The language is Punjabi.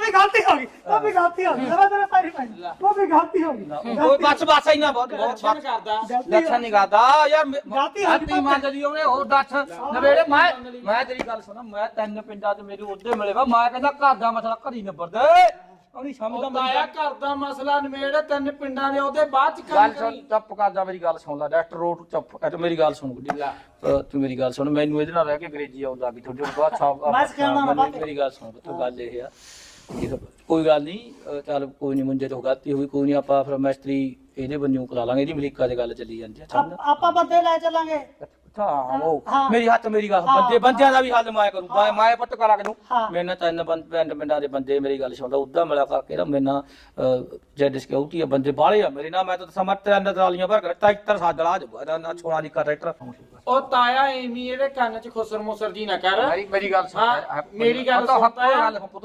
ਵੀ ਗਲਤੀ ਹੋ ਗਈ ਉਹ ਵੀ ਗਲਤੀ ਹੋ ਗਈ। ਮੈਂ ਤੇਰੇ ਪੈਰੀ ਪੈ ਉਹ ਵੀ ਗਲਤੀ ਹੋ ਗਈ। ਕੋਈ ਬਸ ਬਸ ਇੰਨਾ ਬਹੁਤ ਬਹੁਤ ਲੱਛਣ ਕਰਦਾ। ਲੱਛਣ ਨਹੀਂ ਕਰਦਾ। ਯਾਰ ਗਲਤੀ ਹੋ ਗਈ ਗਲਤੀ ਮੰਨਦੀ ਉਹਨੇ ਉਹ ਦੱਸ। ਨਵੇੜੇ ਮੈਂ ਮੈਂ ਤੇਰੀ ਗੱਲ ਸੁਣਾ ਮੈਂ ਤਿੰਨ ਪਿੰਡਾਂ 'ਚ ਮੇਰੀ ਉਹਦੇ ਮਿਲੇ ਵਾ। ਮੈਂ ਕਹਿੰਦਾ ਘਰ ਦਾ ਮਸਲਾ ਘਰੀ ਨਿਬੜਦਾ। ਉਹਨੀ ਸਮਝਦਾ ਉਹ ਤਾਇਆ ਘਰ ਦਾ ਮਸਲਾ ਨਿਮੇੜ ਤਿੰਨ ਪਿੰਡਾਂ ਦੇ ਉਹਦੇ ਬਾਅਦ ਚ ਗੱਲ ਕੰਮ ਸੁਣ ਕਰੀ। ਚੁੱਪ ਕਰ ਜਾ ਮੇਰੀ ਗੱਲ ਸੁਣ ਲੈ ਡਾਕਟਰ ਰੋਟ ਚੁੱਪ। ਤੂੰ ਮੇਰੀ ਗੱਲ ਸੁਣ ਗੁੱਡੀ। ਤੂੰ ਮੇਰੀ ਗੱਲ ਸੁਣ ਮੈਨੂੰ ਇਹਦੇ ਨਾਲ ਰਹਿ ਕੇ ਅੰਗਰੇਜ਼ੀ ਆਉਂਦਾ ਲੱਗੀ ਤੁਹਾਡੇ ਕੋਲ ਬਹੁਤ ਸਾਫ਼ ਮੈਂ ਸਿਖਾਉਂਦਾ ਨਾ ਬਾਕੀ। ਮੇਰੀ ਗੱਲ ਸੁਣ ਤੂੰ ਗੱਲ ਇਹ ਆ। ਕੋਈ ਗੱਲ ਨਹੀਂ ਚੱਲ ਕੋਈ ਨਹੀਂ ਮੁੰਡੇ ਤੋਂ ਗਲਤੀ ਹੋਈ ਕੋਈ ਨਹੀਂ ਆਪਾਂ ਫਿਰ ਮੈਸਤਰੀ ਇਹਦੇ ਬੰਨਿਓ ਕਰਾ ਲਾਂਗੇ ਇਹਦੀ ਅਮਰੀਕਾ 'ਚ ਗੱਲ ਚੱਲੀ ਜਾਂਦੀ ਆ ਆਪ- ਬੰਦੇ ਲੈ ਚੱਲਾਂਗੇ। ਉਹ ਹਾਂ। ਮੇਰੀ ਹੱਥ ਮੇਰੀ ਗੱਲ ਬੰਦੇ ਬੰਦਿਆਂ ਦਾ ਵੀ ਹੱਲ ਮੈਂ ਕਰੂੰ। ਮੈਂ ਮੈਂ ਪੁੱਤ ਕਰਾ ਕੇ ਦੂੰ ਹਾਂ। ਮੇਰੇ ਨਾਲ ਤਿੰਨ ਬੰਦ ਪਿੰਡ ਪਿੰਡਾਂ ਦੇ ਬੰਦੇ ਮੇਰੀ ਗੱਲ ਸੁਣਦਾ ਉਦਾਂ ਮਿਲਿਆ ਕਰਕੇ ਨਾ ਮੇਰੇ ਨਾਲ ਜੈਡ ਸਿਕਿਉਰਿਟੀ ਆ ਬੰਦੇ ਬਾਹਲੇ ਆ ਮੇਰੇ ਨਾਲ। ਮੈਂ ਤਾਂ ਸਮਝ ਤਿੰਨ ਟਰਾਲੀਆਂ ਭਰ ਕੇ ਟਰੈਕਟਰ ਸਾਜਲਾ ਜਾਊਗਾ ਨਾ ਛੋਣਾ ਦੀ ਟਰੈਕਟਰ ਉਹ ਤਾਇਆ ਐਵੇਂ ਇਹਦੇ ਕੰਨ 'ਚ ਖੁਸਰ ਮੁਸਰ ਜੀ ਨਾ ਕਰ। ਮੇਰੀ ਗੱਲ ਸੁਣ। ਮੇਰੀ ਗੱਲ ਸੁਣ ਤਾਇਆ। ਗੱਲ ਹੁਣ ਪੁੱਤ।